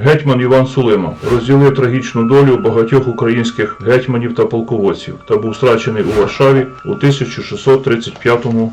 Гетьман Іван Сулима розділив трагічну долю багатьох українських гетьманів та полководців та був страчений у Варшаві у 1635 році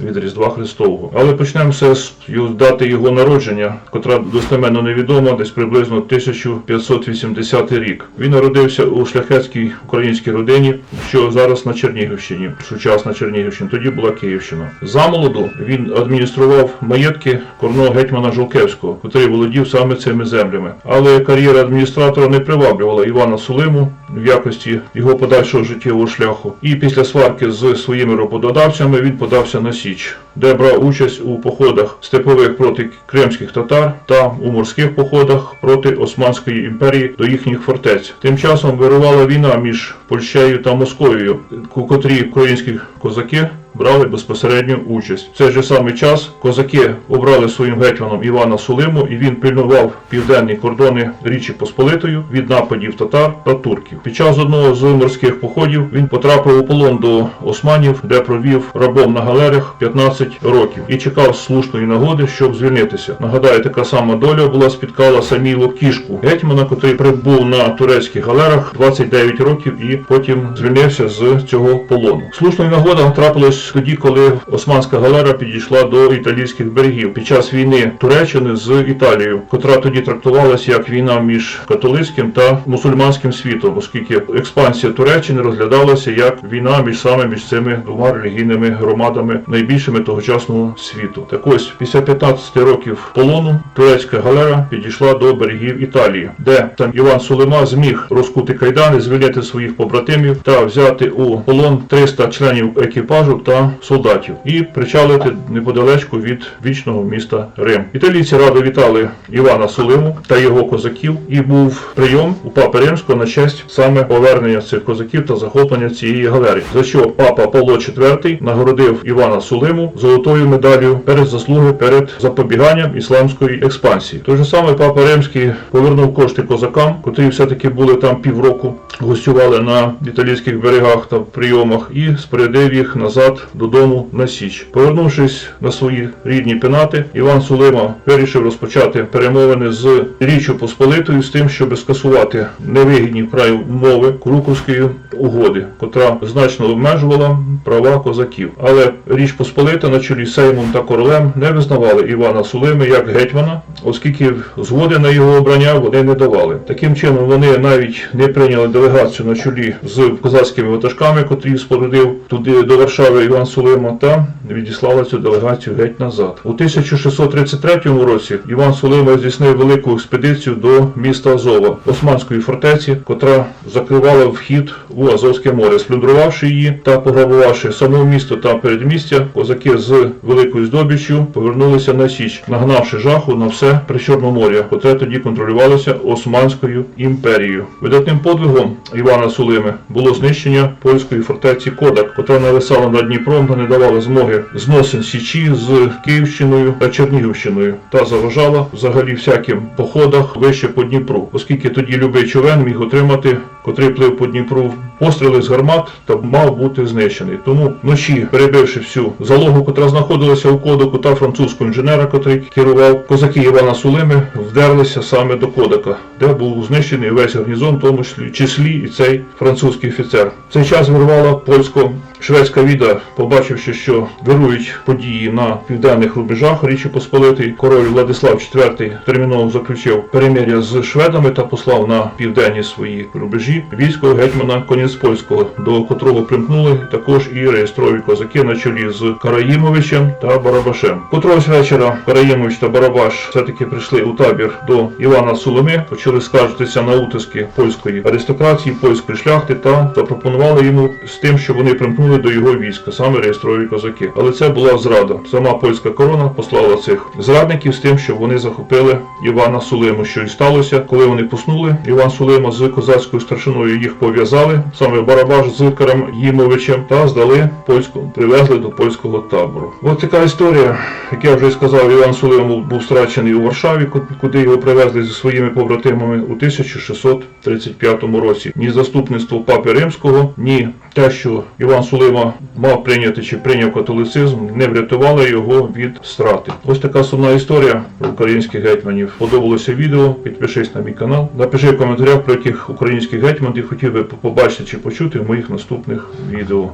від Різдва Христового. Але почнемо все з дати його народження, котра достеменно невідома, десь приблизно 1580 рік. Він народився у шляхетській українській родині, що зараз на Чернігівщині, сучасна Чернігівщина, тоді була Київщина. Замолоду він адміністрував маєтки корного гетьмана Жолкевського, котрий володів саме цими землями. Але кар'єра адміністратора не приваблювала Івана Сулиму в якості його подальшого життєвого шляху. І після сварки з своїми роботодавцями він подався на Січ, де брав участь у походах степових проти кримських татар та у морських походах проти Османської імперії до їхніх фортець. Тим часом вирувала війна між Польщею та Московією, у котрій українські козаки брали безпосередню участь. В цей же самий час козаки обрали своїм гетьманом Івана Сулиму, і він пильнував південні кордони Річі Посполитою від нападів татар та турків. Під час одного з морських походів він потрапив у полон до османів, де провів рабом на галерах 15 років і чекав слушної нагоди, щоб звільнитися. Нагадаю, така сама доля була спіткала Самілу Кішку, гетьмана, котрий прибув на турецьких галерах 29 років і потім звільнився з цього полону. Слушною нагода трапилась тоді, коли османська галера підійшла до італійських берегів під час війни Туреччини з Італією, котра тоді трактувалася як війна між католицьким та мусульманським світом, оскільки експансія Туреччини розглядалася як війна між саме між цими двома релігійними громадами найбільшими тогочасного світу. Так ось після 15 років полону турецька галера підійшла до берегів Італії, де там Іван Сулейма зміг розкути кайдани, звільнити своїх побратимів та взяти у полон 300 членів екіпажу та солдатів і причалити неподалечку від вічного міста Рим. Італійці радо вітали Івана Сулиму та його козаків, і був прийом у папи Римського на честь саме повернення цих козаків та захоплення цієї галери, за що папа Павло IV нагородив Івана Сулиму золотою медаллю перед заслуги перед запобіганням ісламської експансії. Той же самий папа Римський повернув кошти козакам, котрі все-таки були там півроку, гостювали на італійських берегах та прийомах, і спорядив їх назад додому на Січ. Повернувшись на свої рідні пенати, Іван Сулима вирішив розпочати перемовини з Річчю Посполитою з тим, щоб скасувати невигідні вкрай умови Круковської угоди, котра значно обмежувала права козаків. Але Річ Посполита на чолі Сеймом та королем не визнавали Івана Сулими як гетьмана, оскільки згоди на його обрання вони не давали. Таким чином вони навіть не прийняли делегацію на чолі з козацькими ватажками, котрі спорудив туди до Варшави Іван Сулима, та відіслали цю делегацію геть назад. У 1633 році Іван Сулима здійснив велику експедицію до міста Азова, Османської фортеці, котра закривала вхід у Азовське море, сплюндрувавши її та пограбувавши само місто та передмістя, козаки з великою здобіччю повернулися на Січ, нагнавши жаху на все Причорномор'я, котре тоді контролювалося Османською імперією. Видатним подвигом Івана Сулими було знищення польської фортеці Кодак, котра нависала над Дніпром та не давала змоги зносин Січі з Київщиною та Чернігівщиною та заважала взагалі всяким походах вище по Дніпру, оскільки тоді любий човен міг отримати, котрий плив по Дніпру, постріли з гармат та мав бути знищений. Тому вночі, перебивши всю залогу, котра знаходилася у Кодаку та французького інженера, котрий керував, козаки Івана Сулими вдерлися саме до Кодака, де був знищений весь гарнізон, в тому числі- числі і цей французький офіцер. В цей час вирвала польсько-шведська віда, побачивши, що вирують події на південних рубежах Річі Посполитої, король Владислав IV терміново заключив перемир'я з шведами та послав на південні свої рубежі військо гетьмана Коніцпольського, до котрого примкнули також і реєстрові козаки на чолі з Караїмовичем та Барабашем. Котрогось вечора Караїмович та Барабаш все-таки прийшли у табір до Івана Сулими, почали скаржитися на утиски польської аристократії, польської шляхти та запропонували йому з тим, що вони примкнули до його війська, саме реєстрові козаки. Але це була зрада. Сама польська корона послала цих зрадників з тим, щоб вони захопили Івана Сулиму. Що і сталося, коли вони поснули, Іван Сулима з козацькою старшиною їх пов'язали, саме Барабаш з Карам'їмовичем, та здали польську, привезли до польського табору. Ось така історія, як я вже сказав, Іван Сулим був страчений у Варшаві, куди його привезли зі своїми побратимами у 1635 році. Ні заступництво папи Римського, ні те, що Іван Сулима мав прийняти чи прийняв католицизм, не врятувало його від страти. Ось така сумна історія про українських гетьманів. Подобалося відео, підпишись на мій канал. Напиши в коментарях про яких українських гетьманів хотів би побачити чи почути в моїх наступних відео.